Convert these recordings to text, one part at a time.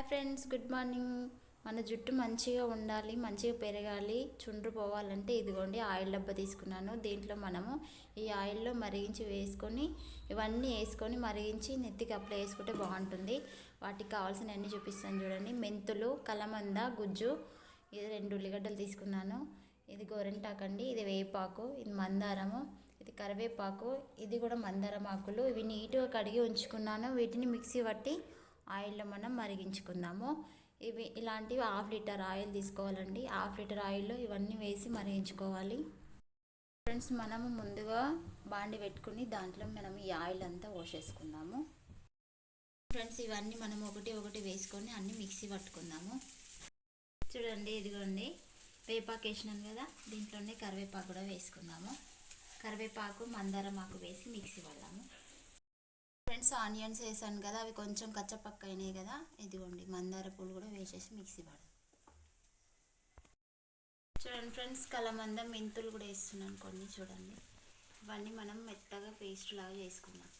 Hi friends good morning. మన జుట్టు మంచిగా ఉండాలి మంచిగా పెరగాలి చుండ్రు పోవాలంటే ఇదిగోండి ఆయిల్ డబ్బా తీసుకున్నాను. దీంట్లో మనము ఈ ఆయిల్లో మరిగించి వేసుకొని ఇవన్నీ వేసుకొని మరిగించి నెత్తికి అప్లై చేసుకుంటే బాగుంటుంది. వాటికి కావాల్సిన అన్ని చూపిస్తాను చూడండి. మెంతులు కలమంద గుజ్జు ఇది రెండు ఉల్లిగడ్డలు తీసుకున్నాను. ఇది గోరెంటాకు అండి ఇది వేపాకు ఇది మందారము ఇది కరివేపాకు ఇది కూడా మందారం ఆకులు. ఇవి నీట్గా కడిగి ఉంచుకున్నాను. వీటిని మిక్సీ పట్టి ఆయిల్లో మనం మరిగించుకుందాము. ఇవి ఇలాంటివి హాఫ్ లీటర్ ఆయిల్ తీసుకోవాలండి. హాఫ్ లీటర్ ఆయిల్లో ఇవన్నీ వేసి మరిగించుకోవాలి. ఫ్రెండ్స్ మనము ముందుగా బాండి పెట్టుకుని దాంట్లో మనం ఈ ఆయిల్ అంతా పోసేసుకుందాము. ఫ్రెండ్స్ ఇవన్నీ మనం ఒకటి ఒకటి వేసుకొని అన్నీ మిక్సీ పట్టుకుందాము. చూడండి ఇదిగోండి వేపాకు వేసినాను కదా దీంట్లోనే కరివేపాకు కూడా వేసుకుందాము. కరివేపాకు మందారం ఆకు వేసి మిక్సీ పడదాము. ఫ్రెండ్స్ ఆనియన్స్ వేసాను కదా అవి కొంచెం కచ్చపక్క అయినాయి కదా ఇదిగోండి మందార పూలు కూడా వేసేసి మిక్సీ పడ చూడండి ఫ్రెండ్స్ కలమంద మెంతులు కూడా వేస్తున్నాను కొన్ని చూడండి. ఇవన్నీ మనం మెత్తగా పేస్ట్ లాగా చేసుకున్నాం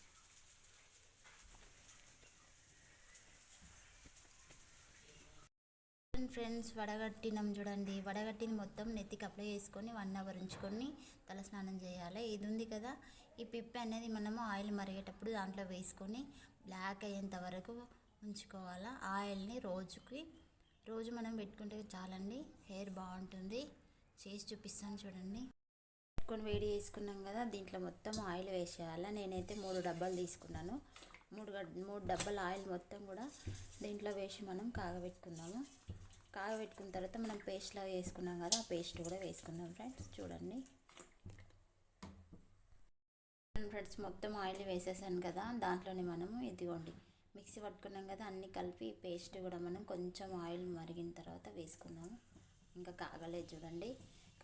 ఫ్రెండ్స్ వడగట్టినం చూడండి. వడగట్టిన మొత్తం నెత్తికి అప్లై చేసుకొని వన్ అవర్ ఉంచుకొని తలస్నానం చేయాలి. ఇది ఉంది కదా? ఈ పిప్పి అనేది మనము ఆయిల్ మరిగేటప్పుడు దాంట్లో వేసుకొని బ్లాక్ అయ్యేంత వరకు ఉంచుకోవాలి. ఆయిల్ని రోజుకి రోజు మనం పెట్టుకుంటే చాలండి. హెయిర్ బాగుంటుంది. చేసి చూపిస్తాను చూడండి. పెట్టుకొని వేడి చేసుకున్నాం కదా దీంట్లో మొత్తం ఆయిల్ వేసేయాలి. నేనైతే మూడు డబ్బాలు తీసుకున్నాను. మూడు మూడు డబ్బాల ఆయిల్ మొత్తం కూడా దీంట్లో వేసి మనం కాగబెట్టుకుందాము. కాగబెట్టుకున్న తర్వాత మనం పేస్ట్ లాగా వేసుకున్నాం కదా ఆ పేస్ట్ కూడా వేసుకుందాం ఫ్రెండ్స్ చూడండి. ఫ్రెండ్స్ మొత్తం ఆయిల్ వేసేసాను కదా దాంట్లోనే మనము ఇదిగోండి మిక్సీ పట్టుకున్నాం కదా అన్నీ కలిపి పేస్ట్ కూడా మనం కొంచెం ఆయిల్ మరిగిన తర్వాత వేసుకుందాము. ఇంకా కాగలేదు చూడండి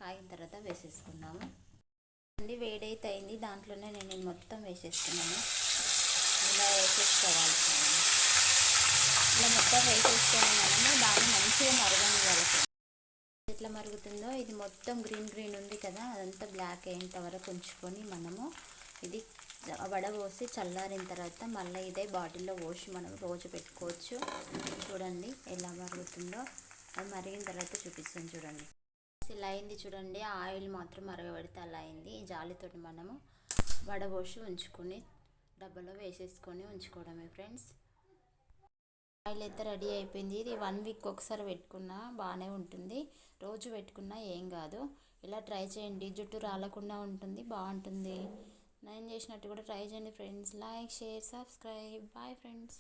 కాగిన తర్వాత వేసేసుకుందాము. అండి వేడైతే అయింది దాంట్లోనే నేను మొత్తం వేసేసుకున్నాను. ఇలా వేసేసుకోవాలి. ఇట్లా మొత్తం వేసేసుకొని మనము దాన్ని మంచిగా మరగనివ్వాలి. ఎట్లా మరుగుతుందో ఇది మొత్తం గ్రీన్ గ్రీన్ ఉంది కదా అదంతా బ్లాక్ అయ్యేంత వరకు ఉంచుకొని మనము ఇది వడబోసి చల్లారిన తర్వాత మళ్ళీ ఇదే బాటిల్లో పోసి మనం రోజు పెట్టుకోవచ్చు. చూడండి ఎలా మరుగుతుందో. అది మరిగిన తర్వాత చూపిస్తాను చూడండి. ఇలా అయింది చూడండి ఆయిల్ మాత్రం మరగబెడితే అలా అయింది. ఈ జాలితోటి మనము వడబోసి ఉంచుకొని డబ్బాలో వేసేసుకొని ఉంచుకోవడమే ఫ్రెండ్స్. ఆయిల్ అయితే రెడీ అయిపోయింది. ఇది వన్ వీక్ ఒకసారి పెట్టుకున్నా బాగానే ఉంటుంది. రోజు పెట్టుకున్నా ఏం కాదు. ఇలా ట్రై చేయండి. జుట్టు రాలకుండా ఉంటుంది. బాగుంటుంది. నేను చేసినట్టు కూడా ట్రై చేయండి friends. Like share subscribe. Bye friends.